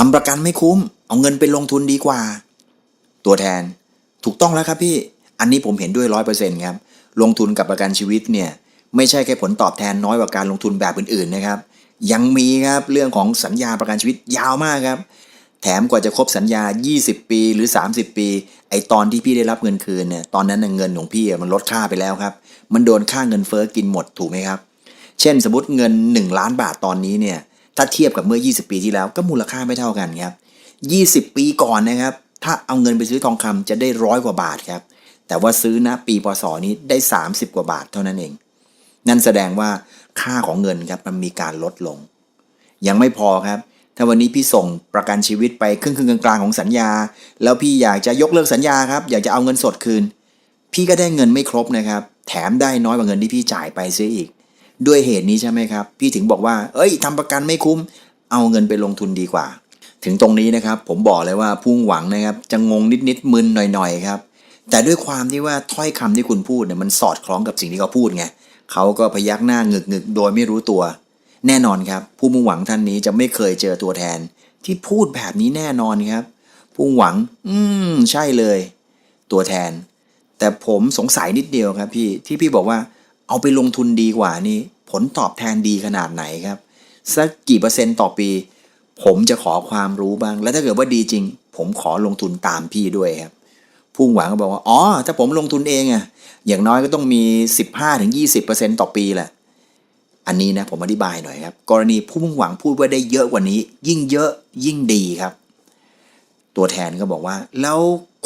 ทำประกันไม่คุ้ม เอาเงินไปลงทุนดีกว่า ตัวแทน ถูกต้องแล้วครับพี่ อันนี้ผมเห็นด้วยร้อยเปอร์เซ็นต์ครับ ลงทุนกับประกันชีวิตเนี่ยไม่ใช่แค่ผลตอบแทนน้อยกว่าการลงทุนแบบอื่นๆนะครับ ยังมีครับเรื่องของสัญญาประกันชีวิตยาวมากครับ แถมกว่าจะครบสัญญา 20 ปีหรือ 30 ปี ไอตอนที่พี่ได้รับเงินคืนเนี่ย ตอนนั้นเงินของพี่มันลดค่าไปแล้วครับ มันโดนค่าเงินเฟอ้อกินหมดถูกไหมครับ เช่นสมมติเงิน 1 ล้านบาทตอนนี้เนี่ย ถ้าเทียบกับเมื่อ 20 ปีที่แล้วก็มูลค่าไม่เท่ากันครับ 20 ปีก่อนนะครับ ถ้าเอาเงินไปซื้อทองคำจะได้ร้อยกว่าบาทครับ แต่ว่าซื้อนะปีพศนี้ได้ 30 กว่าบาทเท่านั้นเอง นั่นแสดงว่าค่าของเงินครับมันมีการลดลง ยังไม่พอครับ ถ้าวันนี้พี่ส่งประกันชีวิตไปครึ่งครึ่งกลางๆของสัญญา แล้วพี่อยากจะยกเลิกสัญญาครับ อยากจะเอาเงินสดคืน พี่ก็ได้เงินไม่ครบนะครับ แถมได้น้อยกว่าเงินที่พี่จ่ายไปซื้ออีก ด้วยเหตุนี้ใช่ไหมครับ พี่ถึงบอกว่า เอ้ยทำประกันไม่คุ้ม เอาเงินไปลงทุนดีกว่า ถึงตรงนี้นะครับ ผมบอกเลยว่าพุ่งหวังนะครับ จะงงนิดๆมึนหน่อยๆครับ แต่ด้วยความที่ว่าถ้อยคำที่คุณพูดเนี่ยมันสอดคล้องกับสิ่งที่เขาพูดไงเขาก็พยักหน้าเงึกงึกโดยไม่รู้ตัว แน่นอนครับ ผู้มุ่งหวังท่านนี้จะไม่เคยเจอตัวแทน ที่พูดแบบนี้แน่นอนครับ ผู้มุ่งหวัง อืมใช่เลย ตัวแทน แต่ผมสงสัยนิดเดียวครับพี่ที่พี่บอกว่า เอาไปลงทุนดีกว่านี่ผลตอบแทนดีขนาดไหนครับ สักกี่เปอร์เซ็นต์ต่อปี ผมจะขอความรู้บ้าง แล้วถ้าเกิดว่าดีจริง ผมขอลงทุนตามพี่ด้วยครับผู้หวังก็บอกว่าอ๋อถ้าผมลงทุนเองอะอย่างน้อยก็ต้องมี 15-20%ต่อปีแหละอันนี้นะผมอธิบายหน่อยครับ กรณีผู้มุ่งหวังพูดว่าได้เยอะกว่านี้ ยิ่งเยอะยิ่งดีครับ ตัวแทนก็บอกว่า แล้ว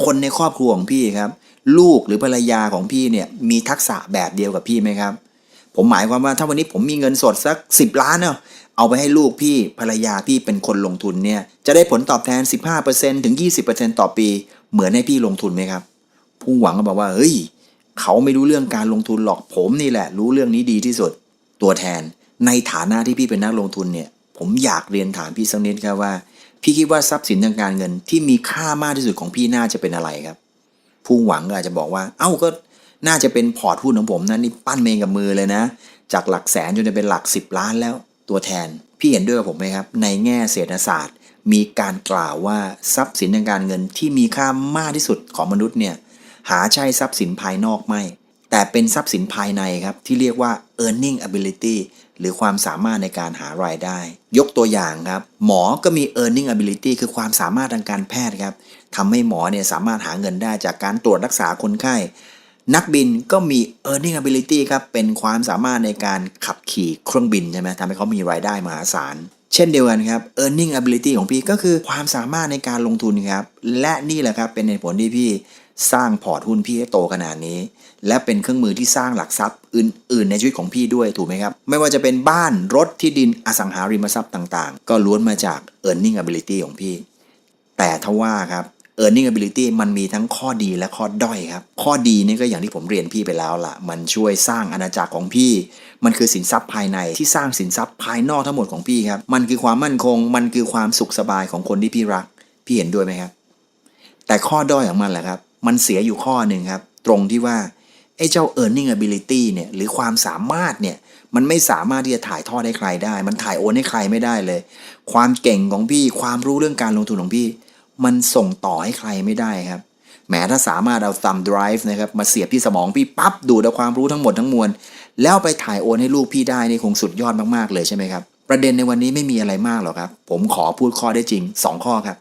คนในครอบครัวของพี่ครับ ลูกหรือภรรยาของพี่เนี่ยมีทักษะแบบเดียวกับพี่ไหมครับ ผมหมายความว่าถ้าวันนี้ผมมีเงินสดสัก 10 ล้านเนาะเอาไปให้ลูกพี่ภรรยาพี่เป็นคนลงทุนเนี่ยจะได้ผลตอบแทน 15%ถึง 20%ต่อปี เหมือนให้พี่ลงทุนไหมครับผู้หวังก็บอกว่าเฮ้ยเขาไม่รู้เรื่องการลงทุนหรอกผมนี่แหละ รู้เรื่องนี้ดีที่สุดตัวแทน ในฐานะที่พี่เป็นนักลงทุนเนี่ยผมอยากเรียนถามพี่สักนิดครับว่า พี่คิดว่าทรัพย์สินทางการเงินที่มีค่ามากที่สุดของพี่น่าจะเป็นอะไรครับ ผู้หวังก็อาจจะบอกว่า เอ้าก็น่าจะเป็นพอร์ตหุ้นของผมนะนี่ปั้นเองกับมือเลยนะ จากหลักแสนจนจะเป็นหลักสิบล้านแล้วตัวแทน พี่เห็นด้วยกับผมไหมครับ ในแง่เศรษฐศาสตร์ มีการกล่าวว่าทรัพย์สินทางการเงินที่มีค่ามากที่สุดของมนุษย์เนี่ยหาใช่ทรัพย์สินภายนอกไม่ แต่เป็นทรัพย์สินภายในครับที่เรียกว่า earning ability หรือความสามารถในการหารายได้ ยกตัวอย่างครับ หมอก็มี earning ability คือความสามารถทางการแพทย์ครับทำให้หมอเนี่ยสามารถหาเงินได้จากการตรวจรักษาคนไข้ นักบินก็มี earning ability ครับเป็นความสามารถในการขับขี่เครื่องบินใช่ไหมทำให้เขามีรายได้มหาศาลเช่นเดียวกันครับ earning ability ของพี่ก็คือความสามารถในการลงทุนครับ และนี่แหละครับเป็นเหตุผลที่พี่ สร้างพอร์ตหุ้นพี่ให้โตขนาดนี้ และเป็นเครื่องมือที่สร้างหลักทรัพย์อื่น ๆ ในชีวิตของพี่ด้วยถูกไหมครับ ไม่ว่าจะเป็นบ้านรถที่ดินอสังหาริมทรัพย์ต่างๆ ก็ล้วนมาจาก earning ability ของพี่ แต่ทว่าครับ earning ability มันมีทั้งข้อดีและข้อด้อยครับ ข้อดีนี่ก็อย่างที่ผมเรียนพี่ไปแล้วล่ะ มันช่วยสร้างอาณาจักรของพี่ มันคือสินทรัพย์ภายในที่สร้างสินทรัพย์ภายนอกทั้งหมดของพี่ครับ มันคือความมั่นคง มันคือความสุขสบายของคนที่พี่รัก พี่เห็นด้วยไหมครับ แต่ข้อด้อยของมันแหละครับ มันเสียอยู่ข้อหนึ่งครับ ตรงที่ว่าไอ้เจ้า earning ability เนี่ยหรือความสามารถเนี่ยมันไม่สามารถที่จะถ่ายทอดให้ใครได้ มันถ่ายโอนให้ใครไม่ได้เลย ความเก่งของพี่ความรู้เรื่องการลงทุนของพี่ มันส่งต่อให้ใครไม่ได้ครับแหมถ้าสามารถเอา thumb drive นะครับมาเสียบที่สมองพี่ปั๊บดูดเอาความรู้ทั้งหมดทั้งมวลแล้วไปถ่ายโอนให้ลูกพี่ได้นี่คงสุดยอดมากๆเลยใช่ไหมครับ ประเด็นในวันนี้ไม่มีอะไรมากหรอกครับ ผมขอพูดข้อได้จริง 2 ข้อครับ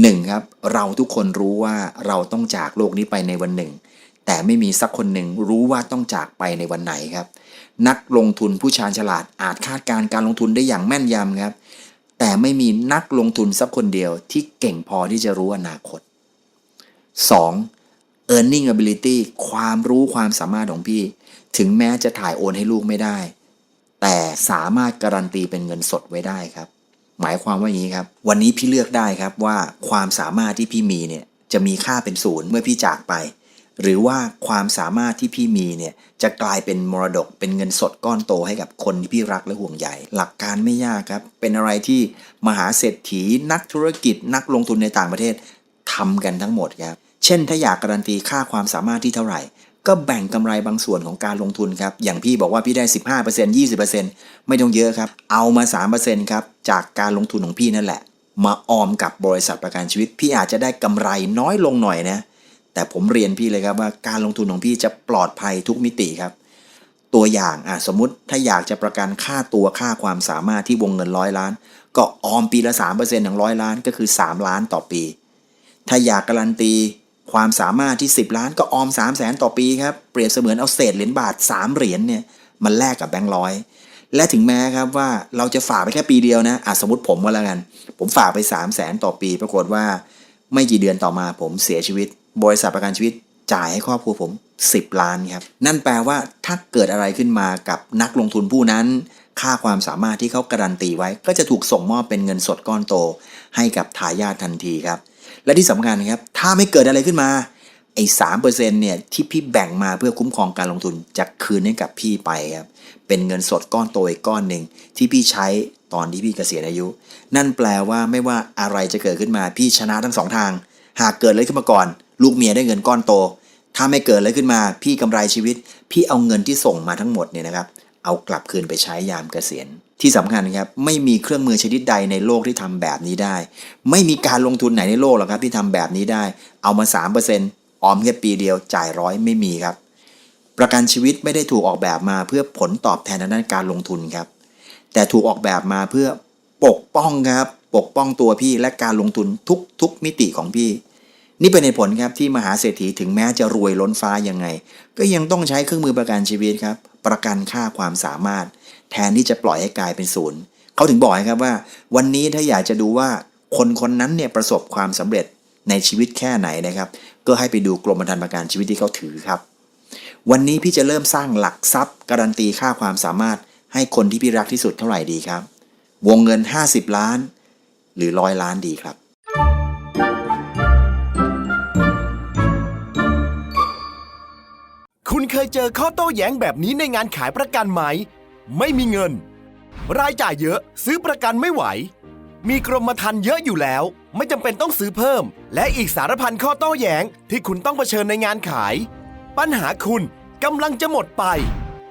หนึ่งครับเราทุกคนรู้ว่าเราต้องจากโลกนี้ไปในวันหนึ่ง แต่ไม่มีสักคนหนึ่งรู้ว่าต้องจากไปในวันไหนครับ นักลงทุนผู้ชาญฉลาดอาจคาดการณ์การลงทุนได้อย่างแม่นยำครับ แต่ไม่มีนักลงทุนสักคนเดียวที่เก่งพอที่จะรู้อนาคต 2. earning ability ความรู้ความสามารถของพี่ ถึงแม้จะถ่ายโอนให้ลูกไม่ได้ แต่สามารถการันตีเป็นเงินสดไว้ได้ครับ หมายความว่าอย่างนี้ครับ วันนี้พี่เลือกได้ครับว่าความสามารถที่พี่มีเนี่ยจะมีค่าเป็นศูนย์เมื่อพี่จากไป หรือว่าความสามารถที่พี่มีเนี่ยจะกลายเป็นมรดกเป็นเงินสดก้อนโตให้กับคนที่พี่รักและห่วงใยหลักการไม่ยากครับ เป็นอะไรที่มหาเศรษฐีนักธุรกิจ นักลงทุนในต่างประเทศทำกันทั้งหมดครับเช่น ถ้าอยากการันตีค่าความสามารถที่เท่าไหร่ ก็แบ่งกำไรบางส่วนของการลงทุนครับ อย่างพี่บอกว่าพี่ได้ 15% 20%ไม่ต้องเยอะครับ เอามา 3%ครับ จากการลงทุนของพี่นั่นแหละ มาออมกับบริษัทประกันชีวิต พี่อาจจะได้กำไรน้อยลงหน่อยนะ แต่ผมเรียนพี่เลยครับว่าการลงทุนของพี่จะปลอดภัยทุกมิติครับ ตัวอย่างอะสมมติถ้าอยากจะประกันค่าตัวค่าความสามารถที่วงเงินร้อยล้าน ก็ออมปีละ3%ของร้อยล้านก็คือ 3 ล้านต่อปี ถ้าอยากการันตี ความสามารถที่ 10 ล้านก็ออม 3 0 0แสนต่อปีครับ เปรียบเสมือนเอาเศษเหรียญบาท 3 เหรียญเนี่ยมันแลกกับแบงค์ร้อย และถึงแม้ครับว่าเราจะฝากไปแค่ปีเดียวนะอะสมมติผมก็แล้วกัน ผมฝากไป 3 0 0แสนต่อปี ปรากฏว่า ไม่กี่เดือนต่อมาผมเสียชีวิต บริษัทประกันชีวิตจ่ายให้ครอบครัวผม 10 ล้านครับ นั่นแปลว่าถ้าเกิดอะไรขึ้นมากับนักลงทุนผู้นั้น ค่าความสามารถที่เขาการันตีไว้ ก็จะถูกส่งมอบเป็นเงินสดก้อนโต ให้กับทายาททันทีครับ และที่สำคัญครับ ถ้าไม่เกิดอะไรขึ้นมา ไอ้สามเปอร์เซ็นเนี่ยที่พี่แบ่งมาเพื่อคุ้มครองการลงทุนจะคืนให้กับพี่ไปครับ เป็นเงินสดก้อนโตอีกก้อนหนึ่งที่พี่ใช้ตอนที่พี่เกษียณอายุ นั่นแปลว่าไม่ว่าอะไรจะเกิดขึ้นมาพี่ชนะทั้งสองทาง หากเกิดอะไรขึ้นมาก่อน ลูกเมียได้เงินก้อนโต ถ้าไม่เกิดอะไรขึ้นมา พี่กำไรชีวิต พี่เอาเงินที่ส่งมาทั้งหมดเนี่ยนะครับ เอากลับคืนไปใช้ยามเกษียณ ที่สำคัญครับไม่มีเครื่องมือชนิดใดในโลกที่ทำแบบนี้ได้ ไม่มีการลงทุนไหนในโลกหรอกครับที่ทำแบบนี้ได้ เอามา 3%ออมแค่ปีเดียวจ่ายร้อยไม่มีครับ ประกันชีวิตไม่ได้ถูกออกแบบมาเพื่อผลตอบแทนทางด้านการลงทุนครับ แต่ถูกออกแบบมาเพื่อปกป้องครับ ปกป้องตัวพี่และการลงทุนทุกทุกมิติของพี่ นี่เป็นเหตุผลครับที่มหาเศรษฐีถึงแม้จะรวยล้นฟ้ายังไง ก็ยังต้องใช้เครื่องมือประกันชีวิตครับ ประกันค่าความสามารถ แทนที่จะปล่อยให้กลายเป็นศูนย์เขาถึงบอกครับว่า วันนี้ถ้าอยากจะดูว่าคนคนนั้นเนี่ยประสบความสำเร็จในชีวิตแค่ไหนนะครับ ก็ให้ไปดูกรมธรรม์ประกันชีวิตที่เขาถือครับ วันนี้พี่จะเริ่มสร้างหลักทรัพย์ การันตีค่าความสามารถ ให้คนที่พี่รักที่สุดเท่าไหร่ดีครับ วงเงิน 50 ล้าน หรือร้อยล้านดีครับ คุณเคยเจอข้อโต้แย้งแบบนี้ในงานขายประกันไหม ไม่มีเงิน รายจ่ายเยอะซื้อประกันไม่ไหว มีกรมธรรม์เยอะอยู่แล้ว ไม่จำเป็นต้องซื้อเพิ่ม และอีกสารพันข้อโต้แย้งที่คุณต้องเผชิญในงานขาย ปัญหาคุณกำลังจะหมดไป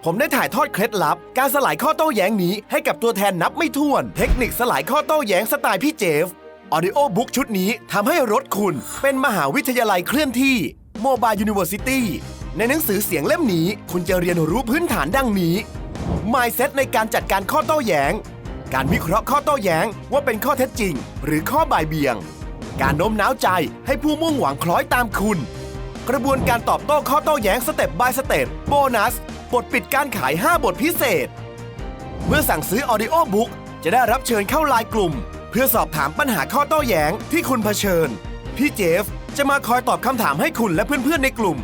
ผมได้ถ่ายทอดเคล็ดลับ การสลายข้อโต้แย้งนี้ให้กับตัวแทนนับไม่ถ้วน เทคนิคสลายข้อโต้แย้งสไตล์พี่เจฟออดิโอบุ๊กชุดนี้ทำให้รถคุณเป็นมหาวิทยาลัยเคลื่อนที่ Mobile University ในหนังสือเสียงเล่มนี้ คุณจะเรียนรู้พื้นฐานดังนี้ Mindset ในการจัดการข้อโต้แย้ง การวิเคราะห์ข้อโต้แย้งว่าเป็นข้อเท็จจริง หรือข้อบ่ายเบี่ยง การโน้มน้าวใจให้ผู้มุ่งหวังคล้อยตามคุณ กระบวนการตอบโต้ข้อโต้แย้งสเต็ป by สเต็ปโบนัส บทปิดการขาย 5 บทพิเศษ เมื่อสั่งซื้อออดิโอบุ๊กจะได้รับเชิญเข้าไลน์กลุ่ม เพื่อสอบถามปัญหาข้อโต้แย้งที่คุณเผชิญ พี่เจฟจะมาคอยตอบคำถามให้คุณและเพื่อนๆในกลุ่ม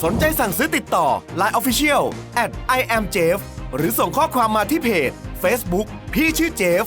สนใจสั่งซื้อติดต่อ Line Official at i am Jeff หรือส่งข้อความมาที่เพจ Facebook พี่ชื่อเจฟ